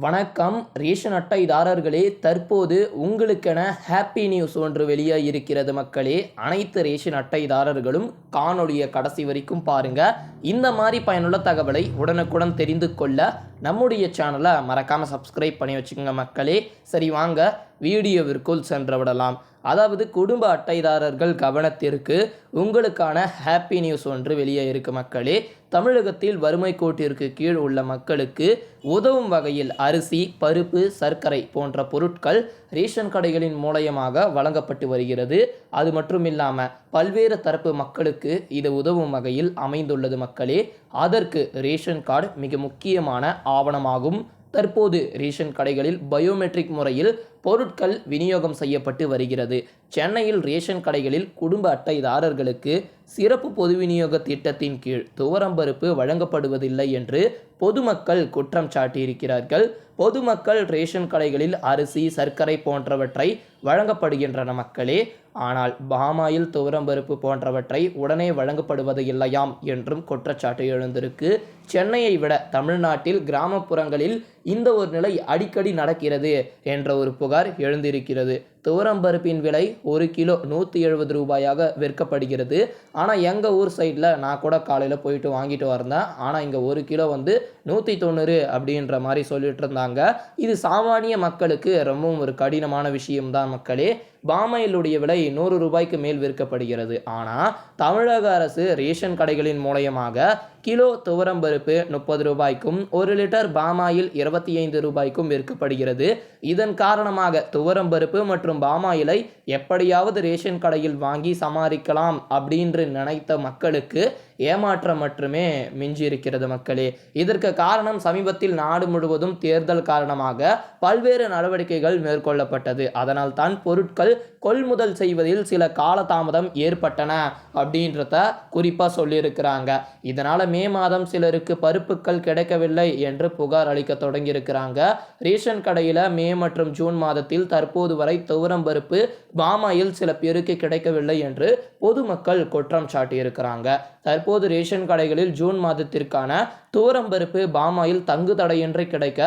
வணக்கம். ரேஷன் அட்டைதாரர்களே தற்போது உங்களுக்கென happy news ஒன்று வெளியாக இருக்கிறது மக்களே. அனைத்து ரேஷன் அட்டைதாரர்களும் காணொளியை கடைசி வரைக்கும் பாருங்க. இந்த மாதிரி பயனுள்ள தகவலை உடனுக்குடன் தெரிந்து கொள்ள நம்முடைய சேனலை மறக்காமல் சப்ஸ்கிரைப் பண்ணி வச்சுக்கோங்க மக்களே. சரி வாங்க. வீடியோவிற்குள் சென்றுவிடலாம். அதாவது குடும்ப அட்டைதாரர்கள் கவனத்திற்கு உங்களுக்கான ஹாப்பி நியூஸ் ஒன்று வெளியே இருக்கு மக்களே. தமிழகத்தில் வறுமை கோட்டிற்கு கீழ் உள்ள மக்களுக்கு உதவும் வகையில் அரிசி பருப்பு சர்க்கரை போன்ற பொருட்கள் ரேஷன் கடைகளின் மூலயமாக வழங்கப்பட்டு வருகிறது. அது மட்டும் இல்லாமல் பல்வேறு தரப்பு மக்களுக்கு இது உதவும் வகையில் அமைந்துள்ளது மக்களே. அதற்கு ரேஷன் கார்டு மிக முக்கியமான ஆவணமாகும். தற்போது ரேஷன் கடைகளில் பயோமெட்ரிக் முறையில் பொருட்கள் விநியோகம் செய்யப்பட்டு வருகிறது. சென்னையில் ரேஷன் கடைகளில் குடும்ப அட்டைதாரர்களுக்கு சிறப்பு பொது விநியோக திட்டத்தின் கீழ் துவரம்பருப்பு வழங்கப்படுவதில்லை என்று பொதுமக்கள் குற்றம் சாட்டியிருக்கிறார்கள். பொதுமக்கள் ரேஷன் கடைகளில் அரிசி சர்க்கரை போன்றவற்றை வழங்கப்படுகின்றன மக்களே. ஆனால் பாமாயில் துவரம்பருப்பு போன்றவற்றை உடனே வழங்கப்படுவது இல்லையாம் என்றும் குற்றச்சாட்டு எழுந்திருக்கு. சென்னையை விட தமிழ்நாட்டில் கிராமப்புறங்களில் இந்த ஒரு நிலை அடிக்கடி நடக்கிறது என்ற ஒரு புகார் எழுந்திருக்கிறது. துவரம் பருப்பின் விலை ஒரு கிலோ நூற்றி எழுபது ரூபாயாக விற்கப்படுகிறது. ஆனால் எங்கள் ஊர் சைடில் நான் கூட காலையில் போயிட்டு வாங்கிட்டு வந்தேன். ஆனால் இங்கே ஒரு கிலோ வந்து நூற்றி தொண்ணூறு அப்படின்ற மாதிரி சொல்லிட்டு இருந்தாங்க. இது சாமானிய மக்களுக்கு ரொம்பவும் ஒரு கடினமான விஷயம்தான் மக்களே. பாமாயிலுடைய விலை நூறு ரூபாய்க்கு மேல் விற்கப்படுகிறது. ஆனால் தமிழக அரசு ரேஷன் கடைகளின் மூலயமாக கிலோ துவரம் பருப்பு முப்பது ரூபாய்க்கும் ஒரு லிட்டர் பாமாயில் இருபத்தி ஐந்து ரூபாய்க்கும் விற்கப்படுகிறது. இதன் காரணமாக துவரம் பருப்பு மற்றும் பாமாயிலை எப்படியாவது ரேஷன் கடையில் வாங்கி சமாளிக்கலாம் அப்படின்று நினைத்த மக்களுக்கு ஏமாற்றம் மட்டுமே மிஞ்சி இருக்கிறது மக்களே. இதற்கு காரணம் சமீபத்தில் நாடு முழுவதும் தேர்தல் காரணமாக பல்வேறு நடவடிக்கைகள் மேற்கொள்ளப்பட்டது. அதனால் தான் பொருட்கள் கொள்முதல் செய்வதில் சில காலதாமதம் ஏற்பட்டன அப்படின்றத குறிப்பாக சொல்லியிருக்கிறாங்க. இதனால் மே மாதம் சிலருக்கு பருப்புக்கள் கிடைக்கவில்லை என்று புகார் அளிக்க தொடங்கியிருக்கிறாங்க. ரேஷன் கடையில் மே மற்றும் ஜூன் மாதத்தில் தற்போது வரை துவரம் பருப்பு பாமாயில் சில பேருக்கு கிடைக்கவில்லை என்று பொதுமக்கள் குற்றம் சாட்டியிருக்கிறாங்க. தற்போது ரேஷன் கடைகளில் ஜூன் மாதத்திற்கான துவரம்பருப்பு பாமாயில் தங்கு தடையின்றி கிடைக்க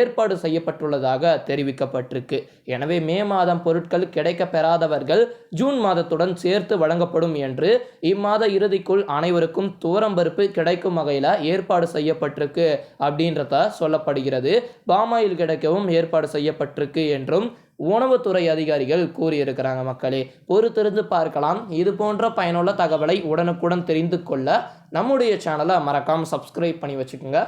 ஏற்பாடு செய்யப்பட்டுள்ளதாக தெரிவிக்கப்பட்டிருக்கு. எனவே மே மாதம் பொருட்கள் கிடைக்க பெறாதவர்கள் ஜூன் மாதத்துடன் சேர்த்து வழங்கப்படும் என்று இம்மாத இறுதிக்குள் அனைவருக்கும் துவரம்பருப்பு கிடைக்கும் வகையில் ஏற்பாடு செய்யப்பட்டிருக்கு அப்படின்றத சொல்லப்படுகிறது. பாமாயில் கிடைக்கவும் ஏற்பாடு செய்யப்பட்டிருக்கு என்றும் உணவுத்துறை அதிகாரிகள் கூறியிருக்கிறாங்க மக்களே. பொறுத்திருந்து பார்க்கலாம். இது போன்ற பயனுள்ள தகவலை உடனுக்குடன் தெரிந்து கொள்ள நம்முடைய சேனலை மறக்காமல் சப்ஸ்கிரைப் பண்ணி வச்சுக்கோங்க.